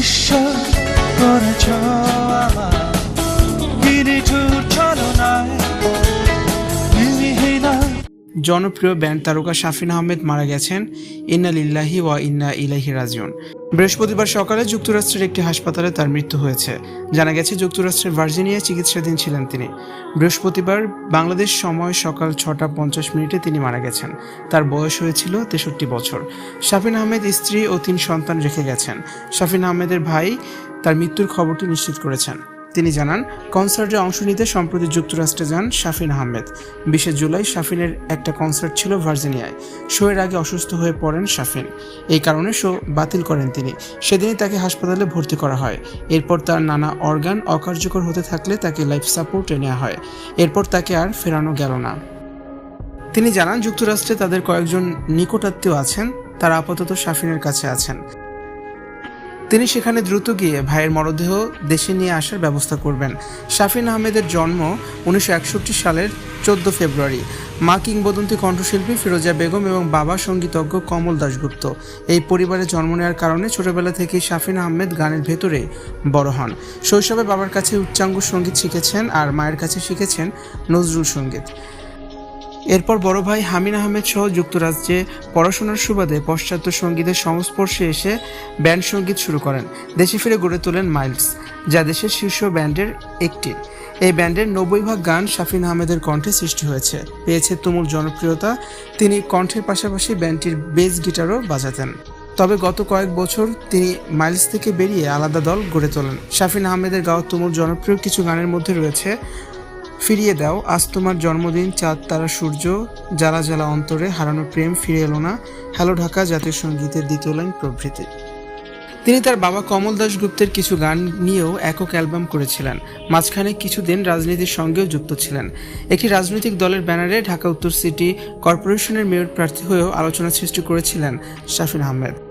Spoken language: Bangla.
বিশ্বাস করেছ আমার জনপ্রিয় ব্যান্ড তারকা শাফিন আহমেদ মারা গেছেন। ইন্না লিল্লাহি ওয়া ইন্না ইলাহি রাজিউন। বৃহস্পতিবার সকালে যুক্তরাষ্ট্রের একটি হাসপাতালে তার মৃত্যু হয়েছে। জানা গেছে, যুক্তরাষ্ট্রের ভার্জিনিয়ায় চিকিৎসাধীন ছিলেন তিনি। বৃহস্পতিবার বাংলাদেশ সময় সকাল ছটা পঞ্চাশ মিনিটে তিনি মারা গেছেন। তার বয়স হয়েছিল তেষট্টি বছর। শাফিন আহমেদ স্ত্রী ও তিন সন্তান রেখে গেছেন। শাফিন আহমেদের ভাই তার মৃত্যুর খবরটি নিশ্চিত করেছেন। তিনি জানান, কনসার্টে অংশ নিতে সম্প্রতি যুক্তরাষ্ট্রে যান শাফিন আহমেদ। বিশে জুলাই শাফিনের একটা কনসার্ট ছিল ভার্জিনিয়ায়। শোয়ের আগে অসুস্থ হয়ে পড়েন শাফিন। এই কারণে শো বাতিল করেন তিনি। সেদিনই তাকে হাসপাতালে ভর্তি করা হয়। এরপর তার নানা অর্গান অকার্যকর হতে থাকলে তাকে লাইফ সাপোর্টে নেওয়া হয়। এরপর তাকে আর ফেরানো গেল না। তিনি জানান, যুক্তরাষ্ট্রে তাদের কয়েকজন নিকটাত্মীয় আছেন। তারা আপাতত শাফিনের কাছে আছেন। তিনি সেখানে দ্রুত গিয়ে ভাইয়ের মরদেহ দেশে নিয়ে আসার ব্যবস্থা করবেন। শাফিন আহমেদের জন্ম উনিশশো একষট্টি সালের চোদ্দ ফেব্রুয়ারি। মা কিংবদন্তি কণ্ঠশিল্পী ফিরোজা বেগম এবং বাবা সঙ্গীতজ্ঞ কমল দাশগুপ্ত। এই পরিবারে জন্ম নেওয়ার কারণে ছোটবেলা থেকেই শাফিন আহমেদ গানের ভেতরে বড় হন। শৈশবে বাবার কাছে উচ্চাঙ্গ সংগীত শিখেছেন আর মায়ের কাছে শিখেছেন নজরুল সংগীত। এরপর বড় ভাই হামিন আহমেদ সহ যুক্তরাজ্যে পড়াশোনার সুবাদে পাশ্চাত্য সঙ্গীতের সংস্পর্শে এসে ব্যান্ড সংগীত শুরু করেন। দেশে ফিরে গড়ে তোলেন মাইলস, যা দেশের শীর্ষ ব্যান্ডের একটি। এই ব্যান্ডের নব্বই ভাগ গান শাফিন আহমেদের কণ্ঠে সৃষ্টি হয়েছে। পেয়েছে তুমুল জনপ্রিয়তা। তিনি কণ্ঠের পাশাপাশি ব্যান্ডটির বেস গিটারও বাজাতেন। তবে গত কয়েক বছর তিনি মাইলস থেকে বেরিয়ে আলাদা দল গড়ে তোলেন। শাফিন আহমেদের গাওয়া তুমুল জনপ্রিয় কিছু গানের মধ্যে রয়েছে ফিরিয়ে দাও, আজ তোমার জন্মদিন, চাঁদ, তারা, সূর্য, জ্বালা জ্বালা, অন্তরে হারানো প্রেম ফিরে এলো না। হ্যালো ঢাকা, জাতীয় সঙ্গীতের দ্বিতীয় লাইন প্রভৃতি। তিনি তার বাবা কমল দাশগুপ্তের কিছু গান নিয়েও একক অ্যালবাম করেছিলেন। মাঝখানে কিছুদিন রাজনীতির সঙ্গেও যুক্ত ছিলেন। একটি রাজনৈতিক দলের ব্যানারে ঢাকা উত্তর সিটি কর্পোরেশনের মেয়র প্রার্থী হয়েও আলোচনা সৃষ্টি করেছিলেন শাফিন আহমেদ।